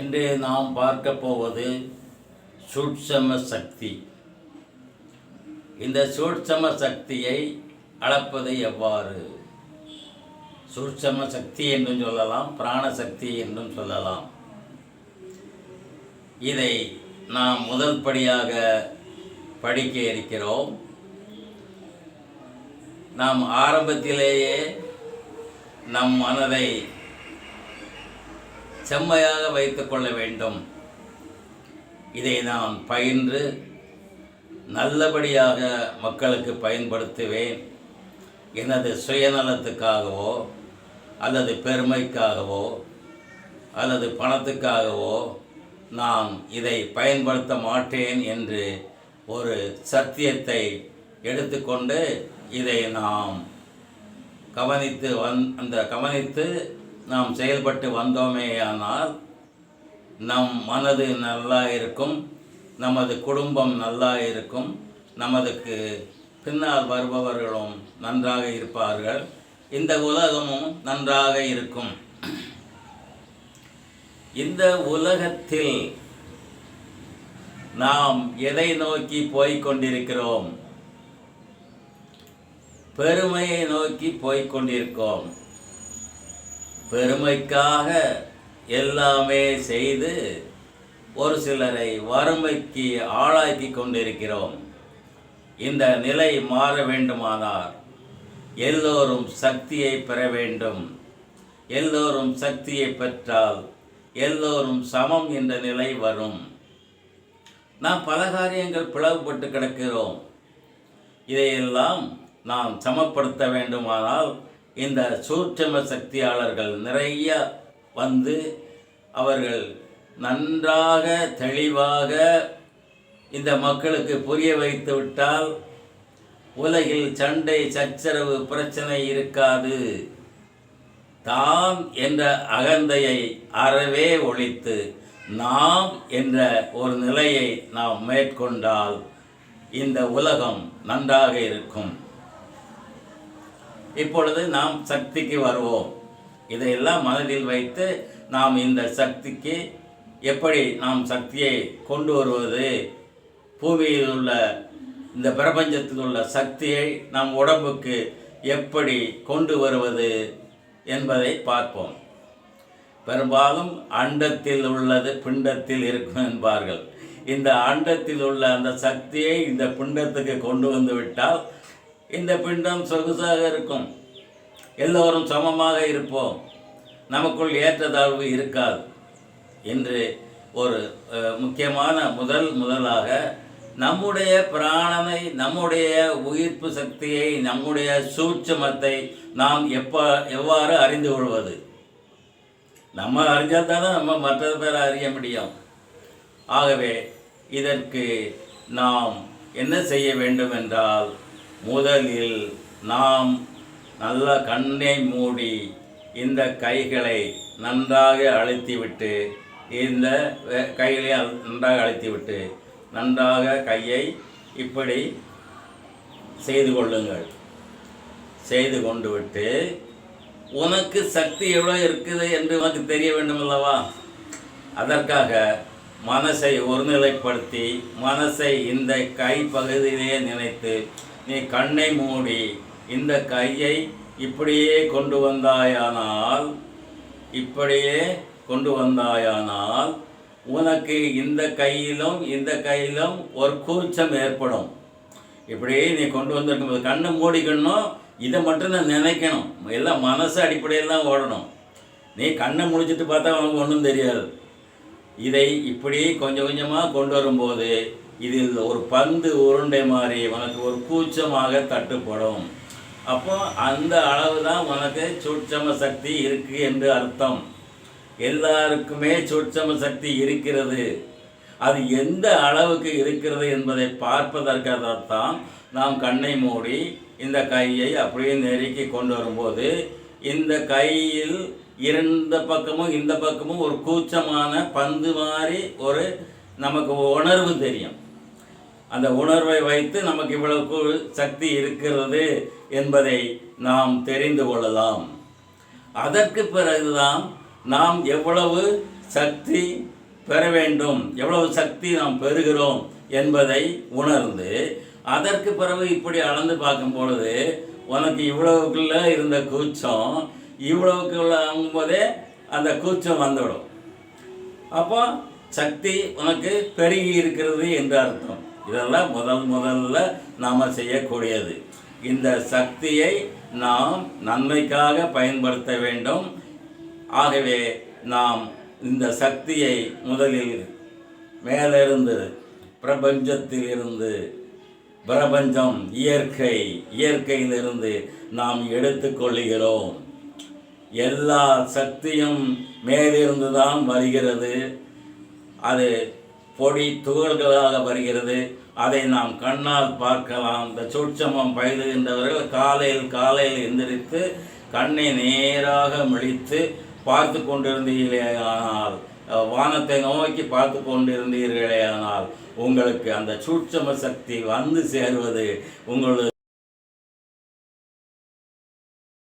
இன்று நாம் பார்க்க போவது சூட்சம சக்தி. இந்த சூட்சம சக்தியை அளப்பது எவ்வாறு? சூட்சம சக்தி என்றும் சொல்லலாம் பிராண சக்தி என்றும் சொல்லலாம். இதை நாம் முதல் படியாக படிக்க இருக்கிறோம். நாம் ஆரம்பத்திலேயே நம் மனதை செம்மையாக வைத்துக்கொள்ள வேண்டும். இதை நான் பயின்று நல்லபடியாக மக்களுக்கு பயன்படுத்துவேன். எனது சுயநலத்துக்காகவோ அல்லது பெருமைக்காகவோ அல்லது பணத்துக்காகவோ நான் இதை பயன்படுத்த மாட்டேன் என்று ஒரு சத்தியத்தை எடுத்துக்கொண்டு இதை நாம் கவனித்து வந் அந்த கவனித்து நாம் செயல்பட்டு வந்தோமேயானால் நம் மனது நல்லா இருக்கும் நமது குடும்பம் நல்லா இருக்கும் நமதுக்கு பின்னால் வருபவர்களும் நன்றாக இருப்பார்கள். இந்த உலகமும் நன்றாக இருக்கும். இந்த உலகத்தில் நாம் எதை நோக்கி போய்க் கொண்டிருக்கிறோம் பெருமையை நோக்கி போய்க் கொண்டிருக்கோம் பெருமைக்காக எல்லாமே செய்து ஒரு சிலரை வறுமைக்கு ஆளாக்கி கொண்டிருக்கிறோம். இந்த நிலை மாற வேண்டுமானால் எல்லோரும் சக்தியை பெற வேண்டும். எல்லோரும் சக்தியை பெற்றால் எல்லோரும் சமம் என்ற நிலை வரும். நாம் பல காரியங்கள் பிளவுபட்டு கிடக்கிறோம். இதையெல்லாம் நாம் சமப்படுத்த வேண்டுமானால் இந்த சூட்சம சக்தியாளர்கள் நிறைய வந்து அவர்கள் நன்றாக தெளிவாக இந்த மக்களுக்கு புரிய வைத்து விட்டால் உலகில் சண்டை சச்சரவு பிரச்சனை இருக்காது. தாம் என்ற அகந்தையை அறவே ஒழித்து நாம் என்ற ஒரு நிலையை நாம் மேற்கொண்டால் இந்த உலகம் நன்றாக இருக்கும். இப்பொழுது நாம் சக்திக்கு வருவோம். இதையெல்லாம் மனதில் வைத்து நாம் இந்த சக்திக்கு எப்படி நாம் சக்தியை கொண்டு வருவது? பூமியில் உள்ள இந்த பிரபஞ்சத்தில் உள்ள சக்தியை நம் உடம்புக்கு எப்படி கொண்டு வருவது என்பதை பார்ப்போம். பெரும்பாலும் அண்டத்தில் உள்ளது பிண்டத்தில் இருக்கும் என்பார்கள். இந்த அண்டத்தில் உள்ள அந்த சக்தியை இந்த பிண்டத்துக்கு கொண்டு வந்து விட்டால் இந்த பிண்டம் சொகுசாக இருக்கும். எல்லோரும் சமமாக இருப்போம். நமக்குள் ஏற்றத்தாழ்வு இருக்காது. என்று ஒரு முக்கியமான முதல் முதலாக நம்முடைய பிராணனை நம்முடைய உயிர்ப்பு சக்தியை நம்முடைய சூட்சமத்தை நாம் எப்போ எவ்வாறு அறிந்து கொள்வது? நம்ம அறிஞ்சால் தானே நம்ம மற்ற பேரை அறிய முடியும். ஆகவே இதற்கு நாம் என்ன செய்ய வேண்டும் என்றால் முதலில் நாம் நல்ல கண்ணை மூடி இந்த கைகளை நன்றாக அழுத்திவிட்டு இந்த கைகளை நன்றாக அழுத்திவிட்டு நன்றாக கையை இப்படி செய்து கொள்ளுங்கள். செய்து கொண்டு விட்டு உனக்கு சக்தி எவ்வளோ இருக்குது என்று உனக்கு தெரிய வேண்டும் அல்லவா? அதற்காக மனசை ஒருநிலைப்படுத்தி மனசை இந்த கை பகுதியிலேயே நினைத்து நீ கண்ணை மூடி இந்த கையை இப்படியே கொண்டு வந்தாயானால் இப்படியே கொண்டு வந்தாயானால் உனக்கு இந்த கையிலும் இந்த கையிலும் ஒரு கூச்சம் ஏற்படும். இப்படியே நீ கொண்டு வந்திருக்கும்போது கண்ணை மூடிக்கணும் இதை மட்டும் நான் நினைக்கணும். எல்லாம் மனசு அடிப்படையில் தான் ஓடணும். நீ கண்ணை முடிச்சிட்டு பார்த்தா உனக்கு ஒன்றும் தெரியாது. இதை இப்படி கொஞ்சம் கொஞ்சமாக கொண்டு வரும்போது இதில் ஒரு பந்து உருண்டை மாதிரி உனக்கு ஒரு கூச்சமாக தட்டுப்படும். அப்போ அந்த அளவு தான் உனக்கு சூட்சம சக்தி இருக்குது என்று அர்த்தம். எல்லாருக்குமே சூட்சம சக்தி இருக்கிறது. அது எந்த அளவுக்கு இருக்கிறது என்பதை பார்ப்பதற்காகத்தான் நாம் கண்ணை மூடி இந்த கையை அப்படியே நெருக்கி கொண்டு வரும்போது இந்த கையில் இந்த பக்கமும் இந்த பக்கமும் ஒரு கூச்சமான பந்து மாதிரி ஒரு நமக்கு உணர்வு தெரியும். அந்த உணர்வை வைத்து நமக்கு இவ்வளவு சக்தி இருக்கிறது என்பதை நாம் தெரிந்து கொள்ளலாம். அதற்கு பிறகுதான் நாம் எவ்வளவு சக்தி பெற வேண்டும் எவ்வளவு சக்தி நாம் பெறுகிறோம் என்பதை உணர்ந்து அதற்கு பிறகு இப்படி அளந்து பார்க்கும் பொழுது உனக்கு இவ்வளவுக்குள்ள இருந்த கூச்சம் இவ்வளவுக்குள்ள ஆகும்போதே அந்த கூச்சம் வந்துவிடும். அப்போ சக்தி உனக்கு பெருகி இருக்கிறது என்று அர்த்தம். இதெல்லாம் முதல் முதல்ல நாம் செய்யக்கூடியது. இந்த சக்தியை நாம் நன்மைக்காக பயன்படுத்த வேண்டும். ஆகவே நாம் இந்த சக்தியை முதலில் மேலிருந்து பிரபஞ்சத்தில் இருந்து பிரபஞ்சம் இயற்கை இயற்கையிலிருந்து நாம் எடுத்துக்கொள்கிறோம். எல்லா சக்தியும் மேலிருந்து தான் வருகிறது. அது பொடி துகள்களாக வருகிறது. அதை நாம் கண்ணால் பார்க்கலாம். இந்த சூட்சமம் பயிலுகின்றவர்கள் காலையில் காலையில் எந்திரித்து கண்ணை நேராக மிழித்து பார்த்து கொண்டிருந்தீர்களேயானால் வானத்தை நோக்கி பார்த்து கொண்டிருந்தீர்களேயானால் உங்களுக்கு அந்த சூட்சம சக்தி வந்து சேருவது உங்களுக்கு